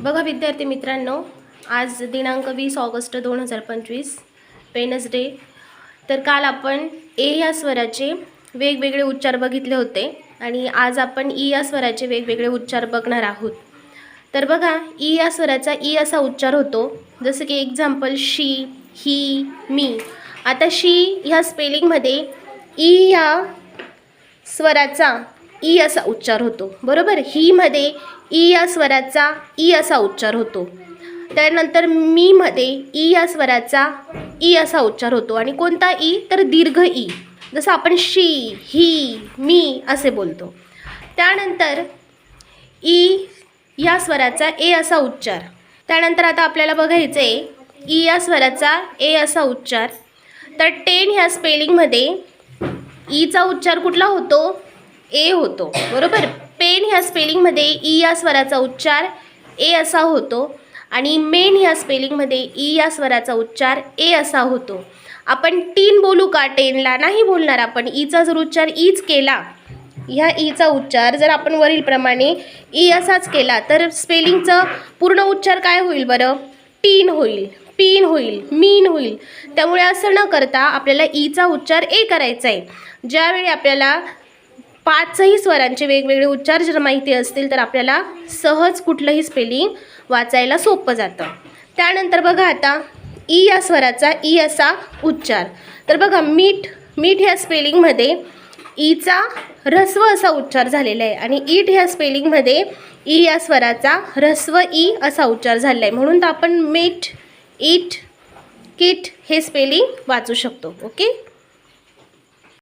बघा विद्यार्थी मित्रांनो आज दिनांक वीस ऑगस्ट दोन हजार पंचवीस वेनसडे. तर काल आपण ए या स्वराचे वेगवेगळे उच्चार बघितले होते आणि आज आपण ई या स्वराचे वेगवेगळे उच्चार बघणार आहोत. तर बघा ई या स्वराचा ई असा उच्चार होतो जसं की एक्झाम्पल शी ही मी आता शी ह्या स्पेलिंगमध्ये ई या स्वराचा ई असा उच्चार होतो. बरोबर? हीमध्ये ई या स्वराचा ई असा उच्चार होतो. त्यानंतर मीमध्ये ई या स्वराचा ई असा उच्चार होतो. आणि कोणता ई? तर दीर्घ ई. जसं आपण शी ही मी असे बोलतो. त्यानंतर ई या स्वराचा ए असा उच्चार. त्यानंतर आता आपल्याला बघायचं आहे ई या स्वराचा ए असा उच्चार. तर टेन ह्या स्पेलिंगमध्ये ईचा उच्चार कुठला होतो? ए होतो. बरोबर? पेन ह्या स्पेलिंगमध्ये ई या स्वराचा उच्चार ए असा होतो. आणि मेन ह्या स्पेलिंगमध्ये ई या स्वराचा उच्चार ए असा होतो. आपण टीन बोलू का? टेनला नाही बोलणार आपण. ईचा जर उच्चार ईच केला ह्या ईचा उच्चार जर आपण वरीलप्रमाणे ई असाच केला तर स्पेलिंगचं पूर्ण उच्चार काय होईल बरं? टीन होईल पीन होईल मीन होईल. त्यामुळे असं न करता आपल्याला ईचा उच्चार ए करायचा आहे ज्यावेळी आपल्याला पाचही स्वरांचे वेगवेगळे उच्चार जर माहिती असतील तर आपल्याला सहज कुठलंही स्पेलिंग वाचायला सोपं जातं. त्यानंतर बघा आता ई या स्वराचा ई असा उच्चार. तर बघा मीठ मीठ ह्या स्पेलिंगमध्ये ईचा ऱ्हस्व असा उच्चार झालेला आहे. आणि ईट ह्या स्पेलिंगमध्ये ई या स्वराचा ऱ्हस्व ई असा उच्चार झालेला आहे. म्हणून तर आपण मीठ ईट किट हे स्पेलिंग वाचू शकतो. ओके?